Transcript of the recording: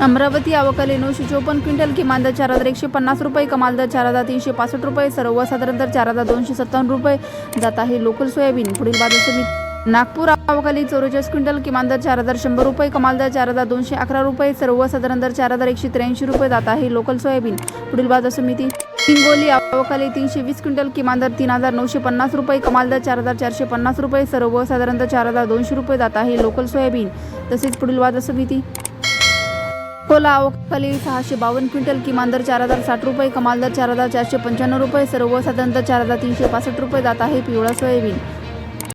अमरावती अवकाली नऊशे चोपन्न क्विंटल किमान दर चार हजार एकशे पन्नास रुपये कमाल दर चार हजार तीनशे पासष्ट रुपये सर्वसाधारण दर चार हजार दोनशे सत्तावन्न रुपये. जात आहे लोकल सोयाबीन. पुढील बाजार समिती नागपूर अवकाली चौवेचाळीस क्विंटल किमान दर चार हजार शंभर रुपये कमाल दर चार हजार दोनशे अकरा रुपये सर्वसाधारण दर चार हजार एकशे त्र्याऐंशी रुपये. जात आहे लोकल सोयाबीन. पुढील बाजार समिती हिंगोली अवकाली तीनशे वीस क्विंटल किमान दर तीन हजार नऊशे पन्नास रुपये कमाल दर चार हजार चारशे पन्नास रुपये सर्वसाधारण दर चार हजार दोनशे रुपये. जात आहे लोकल सोयाबीन. तसेच पुढील बाजार समिती अकोला अवकाली सहाशे बावन्न क्विंटल किमान दर चार हजार साठ रुपये कमाल दर चार हजार चारशे पंच्याण्णव रुपये सर्वसाधारण दर चार हजार तीनशे पासष्ट रुपये जात आहे पिवळा सोयाबीन.